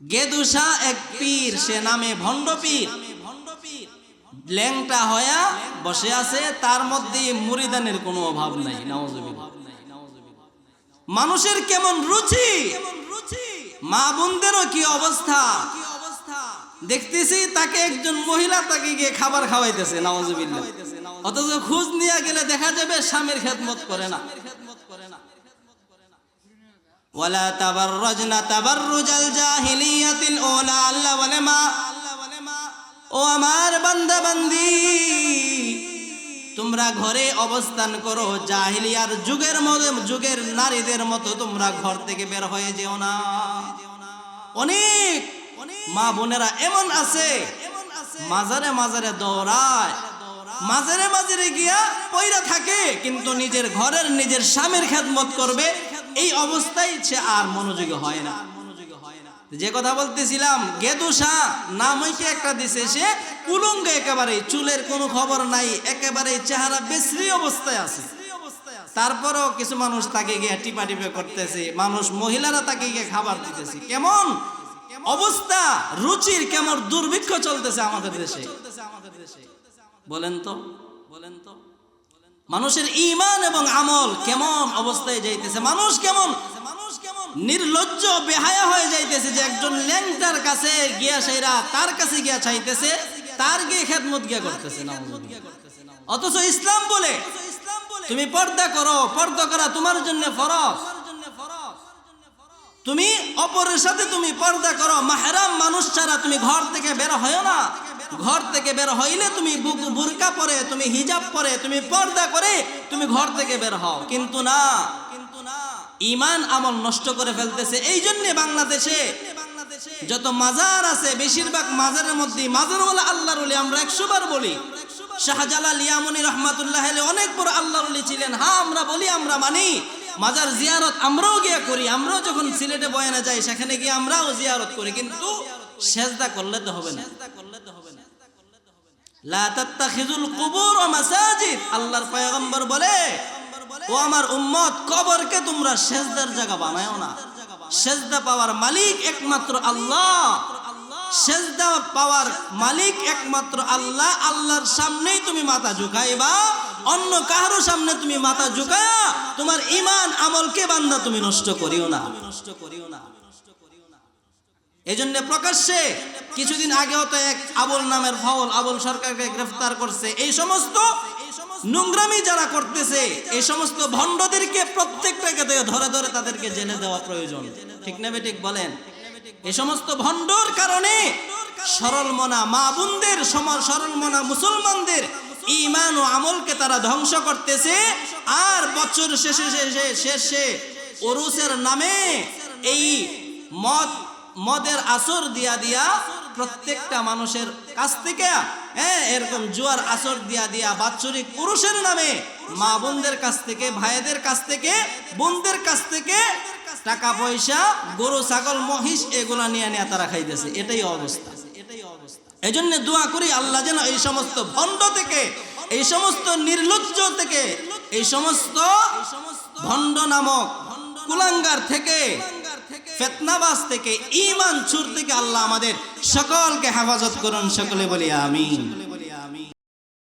গেদুসা এক পীর, সে নামে ভণ্ড পীর। ল্যাংটা হয়া বসে আছে, তার মধ্যে মুরিদানের কোনো অভাব নাই নওয়াজবিল্লাহ মানুষের কেমন রুচি? মা বোনদেরও কি অবস্থা? দেখতেছি তাকে একজন মহিলা তাকে গিয়ে খাবার খাওয়াইতেছে নওয়াজবিল্লাহ অথচ খোঁজ নিয়ে গেলে দেখা যাবে স্বামীর খেদমত করে না। ওয়ালা তাবাররাজনা তাবাররুজাল জাহিলিয়াতিল ওলা আল্লাহ বলে, মা ও আমার বান্দা বান্দি তোমরা ঘরে অবস্থান করো, জাহিলিয়ার যুগের মধ্যে, যুগের নারীদের মতো তোমরা ঘর থেকে বের হয়ে যেও না। অনেক মা বোনেরা এমন আছে মাজারে মাজারে দৌড়ায় মাজারে মাজারে গিয়া পয়রা থাকে, কিন্তু নিজের ঘরের নিজের স্বামীর খেদমত করবে এই অবস্থায় সে আর মনোযোগী হয় না। যে কথা বলতেছিলাম, গেদুসা নাম হইতে একটা দিছে, সে উলঙ্গ একেবারে চুলের কোনো খবর নাই একেবারে চেহারা বিশ্রী অবস্থায় আছে। তারপরও কিছু মানুষ তাকে গিয়ে টিপা টিপে করতেছে, মানুষ মহিলারা তাকে গিয়ে খাবার দিতেছে। কেমন অবস্থা, রুচির কেমন দুর্ভিক্ষ চলতেছে আমাদের দেশে। বলেন তো বলেন তো। মানুষের ইমান এবং আমল কেমন অবস্থায় যাইতেছে? মানুষ কেমন? নির্লজ্জ, বেহায়া হয়ে যাইতেছে যে একজন ল্যাংটার কাছে গিয়া সেরা তার কাছে গিয়া চাইতেছে, তার গিয়ে খেদমত গিয়া করতেছে না অথচ ইসলাম বলে, তুমি পর্দা করো, পর্দা করা তোমার জন্য ফরজ। তুমি অপরের সাথে তুমি পর্দা করো, মাহরাম মানুষ ছাড়া তুমি ঘর থেকে বের হয় না। ঘর থেকে বের হইলে তুমি বুক- বুরকা পরে, তুমি হিজাব পরে, তুমি পর্দা করে তুমি ঘর থেকে বের হও। কিন্তু না কিন্তু না, ইমান আমল নষ্ট করে ফেলতেছে। এই জন্য বাংলাদেশে যত মাজার আছে, বেশিরভাগ মাজারের মধ্যে, মাজার বলে আল্লাহর আমরা একশো বার বলি। শাহজালাল ইয়ামনি রহমাতুল্লাহ অনেক বড় আল্লাহর ছিলেন। হ্যাঁ আমরা বলি, আমরা মানি। মাজার জিয়ারত আমরাও গিয়া করি। আমরাও যখন সিলেটে বয়ানে যাই, সেখানে গিয়ে আমরাও জিয়ারত করি। কিন্তু সেজদা করলে তো হবে না। আল্লাহর পয়গম্বর বলে, ও আমার উম্মত, কবরকে তোমরা সেজদার জায়গা বানায়ও না। সেজদা পাওয়ার মালিক একমাত্র আল্লাহ। সেজদা পাওয়ার মালিক একমাত্র আল্লাহ। আল্লাহর সামনেই তুমি মাথা ঝুঁকাইবা, অন্য কারও সামনে তুমি মাথা ঝুঁকায়া তোমার ইমান আমলকে বান্দা তুমি নষ্ট করিও না। নষ্ট করিও না এই জন্য প্রকাশ্যে কিছুদিন আগেও তো এক আবুল নামের ফাউল আবুল সরকারকে গ্রেফতার করছে। এই সমস্ত নোংরামি যারা করতেছে, এই সমস্ত ভণ্ডদেরকে প্রত্যেকটাকে ধরে ধরে তাদেরকে জেনে দেওয়া প্রয়োজন। ঠিক নেবে ঠিক বলেন? এই সমস্ত ভণ্ডর কারণে সরল মনা মা বোনদের সমার সরল মনা মুসলমানদের ইমান ও আমলকে তারা ধ্বংস করতেছে। আর বছর শেষে শেষে শেষে ওরুসের নামে এই মদ মদের আসর দিয়া দিয়া প্রত্যেকটা মানুষের কাছ থেকে হ্যাঁ এরকম জুয়ার আসর দিয়া দিয়া বাৎসরিক পুরুষের নামে মা বোনদের কাছ থেকে, ভাইদের কাছ থেকে, বোনদের কাছ থেকে টাকা পয়সা, গরু, ছাগল, মহিষ এগুলা নিয়ে নিয়ে তারা খাইতেছে। এটাই অবস্থা। এটাই অবস্থা এই জন্য দোয়া করি আল্লাহ যেন এই সমস্ত ভণ্ড থেকে, এই সমস্ত নির্লজ্জ থেকে, এই সমস্ত ভণ্ড নামক কুলাঙ্গার থেকে ফেতনাবাজ থেকে ইমান চুর থেকে আল্লাহ আমাদের সকলকে হেফাজত করুন সকলে বলি আমিন।